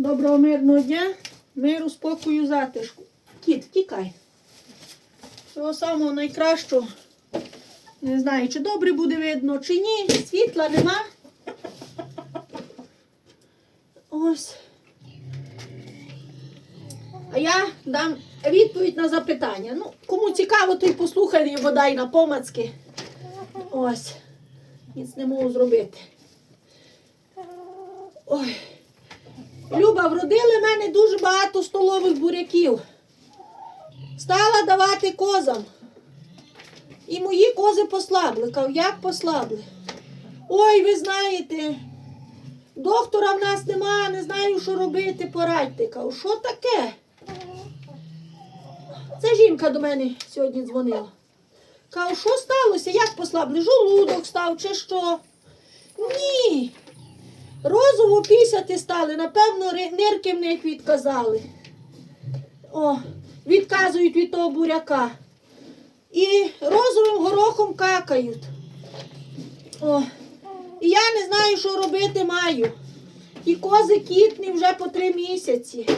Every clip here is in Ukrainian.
Доброго мирного дня, миру, спокою, затишку. Кіт, тікай. Всього самого найкращого. Не знаю, чи добре буде видно, чи ні. Світла нема. Ось. А я дам відповідь на запитання. Ну, кому цікаво, той послухає вода на помацки. Ось. Ніц не можу зробити. Ой. Люба, вродили мене дуже багато столових буряків. Стала давати козам. І мої кози послабли. Кав, як послабли? Ой, ви знаєте, доктора в нас нема, не знаю, що робити, порадьте. Кав, що таке? Це жінка до мене сьогодні дзвонила. Кажу, що сталося? Як послабли? Жолудок став чи що? Ні. Розово пісяти стали, напевно, нирки в них відказали. О, відказують від того буряка. І розовим горохом какають. О, і я не знаю, що робити маю. І кози кітні вже по три місяці.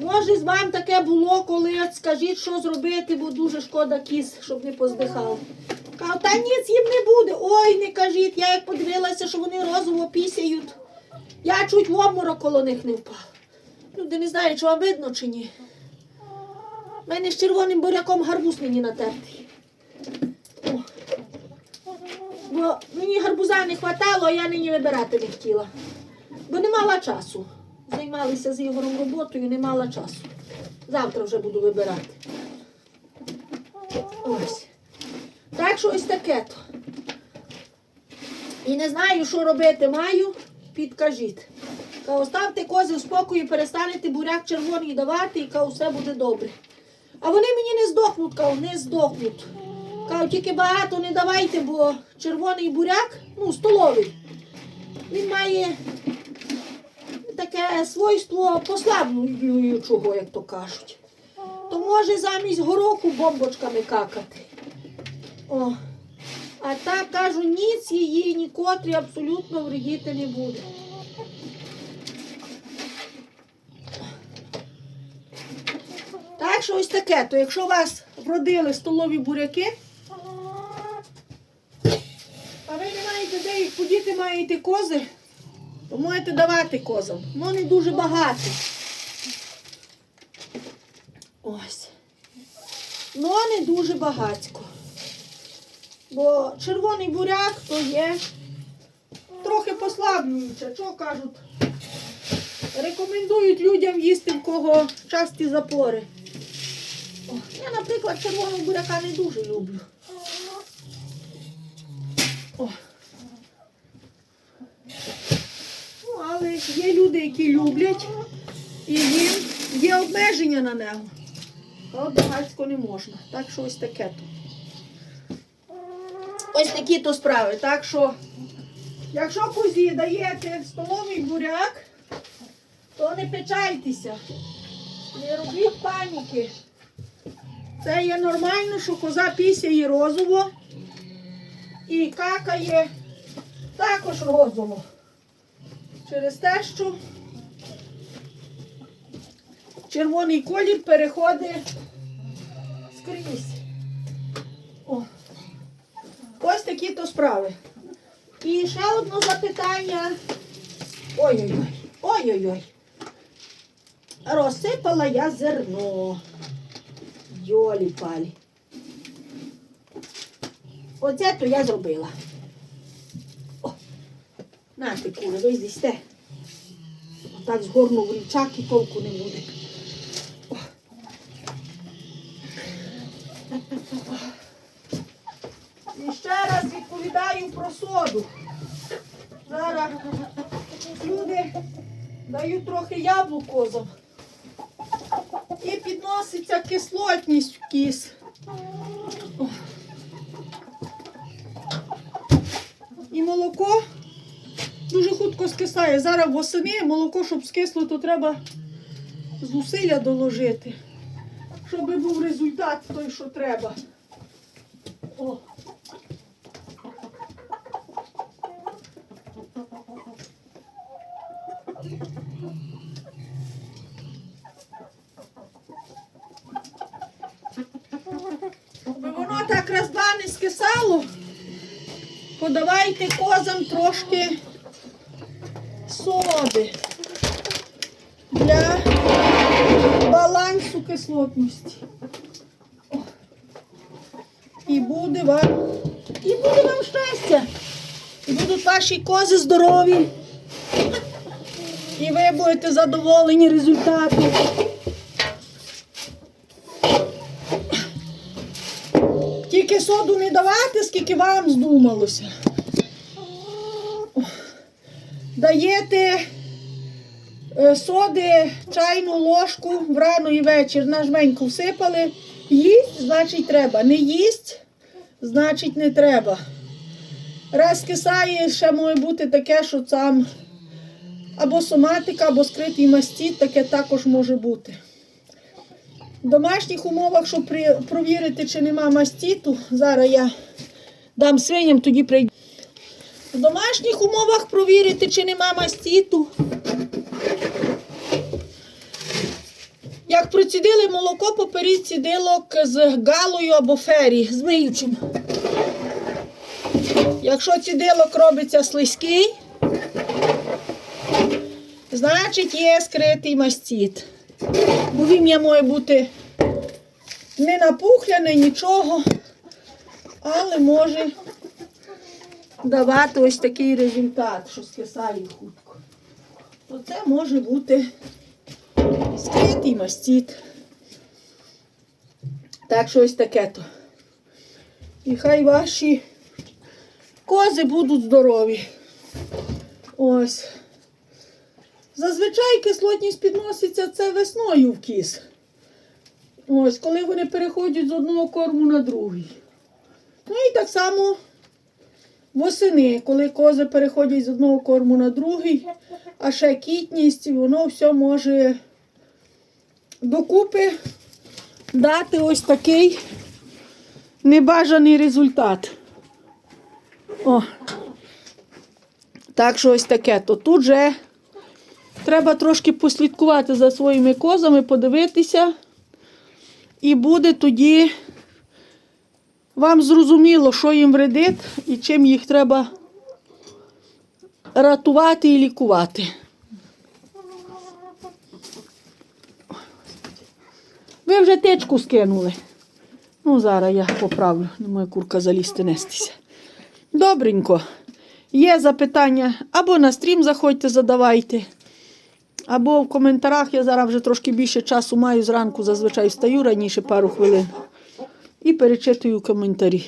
Може, з вам таке було, коли скажіть, що зробити, бо дуже шкода кіз, щоб не поздихали. Кажу, та ніц їм не буде. Ой, не кажіть, я як подивилася, що вони розово пісяють. Я чуть в обморок коло них не впав. Люди не знають, чи вам видно чи ні. У мене з червоним буряком гарбуз мені натертий. Бо мені гарбуза не хватало, а я нині вибирати не хотіла. Бо не мала часу. Займалися з Ігорем роботою, не мала часу. Завтра вже буду вибирати. Ось. Так що ось таке то. І не знаю, що робити маю, підкажіть. Кажу, ставте кози в спокою, перестанете буряк червоний давати, і кажу, все буде добре. А вони мені не здохнуть, кажу, не здохнуть. Кажу, тільки багато не давайте, бо червоний буряк, ну, столовий, він має таке свойство послаблюючого, як то кажуть. То може замість гороху бомбочками какати. О. А так кажу, ніц її нікотрі абсолютно вредіти не буде. Так що ось таке, то якщо у вас вродили столові буряки, а ви не маєте де їх подіти, маєте кози, то можете давати козам. Ну не дуже багато. Ось. Ну не дуже багатько. Бо червоний буряк то є трохи послаблююче. Що кажуть? Рекомендують людям їсти, в кого часті запори. О, я, наприклад, червоного буряка не дуже люблю. О. Ну, але є люди, які люблять, і їм є обмеження на нього. А от багатько не можна. Так що ось таке то. Ось такі то справи. Так що, якщо козі даєте столовий буряк, то не печайтеся. Не робіть паніки. Це є нормально, що коза пісяє розово і какає також розово. Через те, що червоний колір переходить скрізь. Такі то справи. І ще одне запитання. Ой-ой-ой. Ой-ой-ой. Розсипала я зерно. Йолі палі. Оце то я зробила. О, нате кури, ви з'їсте. Отак згорну в річак і толку не буде. О. І ще раз відповідаю про соду. Зараз люди дають трохи яблук козам. І підноситься кислотність в кіс. І молоко дуже хутко скисає. Зараз восени молоко, щоб скисло, то треба зусилля доложити, щоб був результат той, що треба. О. воно так раз два не скисало, подавайте козам трошки соди для балансу кислотності. І буде вам, і буде вам щастя. І будуть ваші кози здорові. І ви будете задоволені результатом. Тільки соду не давати, скільки вам здумалося. Даєте е, соди чайну ложку врано і вечір на жменьку всипали. Їсть, значить треба. Не їсть, значить не треба. Раз кисає, ще може бути таке, що там або соматика, або скритий мастіт, таке також може бути. В домашніх умовах, щоб провірити, чи нема мастіту, зараз я дам свиням, тоді прийду. В домашніх умовах провірити, чи нема мастіту. Як процідили молоко, поперіть цідилок з галою або фері, з миючим. Якщо цідилок робиться слизький, значить є скритий мастіт. Бо вім'я має бути не напухляне, нічого, але може давати ось такий результат, що скисає хутко. То це може бути скритий мастіт. Так що ось таке то. І хай ваші кози будуть здорові. Ось. Зазвичай кислотність підноситься це весною в кіс. Ось, коли вони переходять з одного корму на другий. Ну і так само восени, коли кози переходять з одного корму на другий, а ще кітність, воно все може докупи дати ось такий небажаний результат. О. Так що ось таке. То тут же треба трошки послідкувати за своїми козами, подивитися. І буде тоді вам зрозуміло, що їм вредить і чим їх треба рятувати і лікувати. Ви вже течку скинули. Ну, зараз я поправлю, не моя курка залізти нестися. Добренько. Є запитання або на стрім заходьте, задавайте. Або в коментарях я зараз вже трошки більше часу маю зранку, зазвичай встаю раніше пару хвилин. І перечитую коментарі.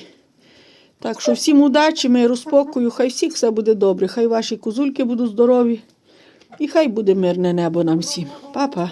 Так що всім удачі, миру, спокою, хай всіх все буде добре, хай ваші козульки будуть здорові. І хай буде мирне небо нам всім. Па-па.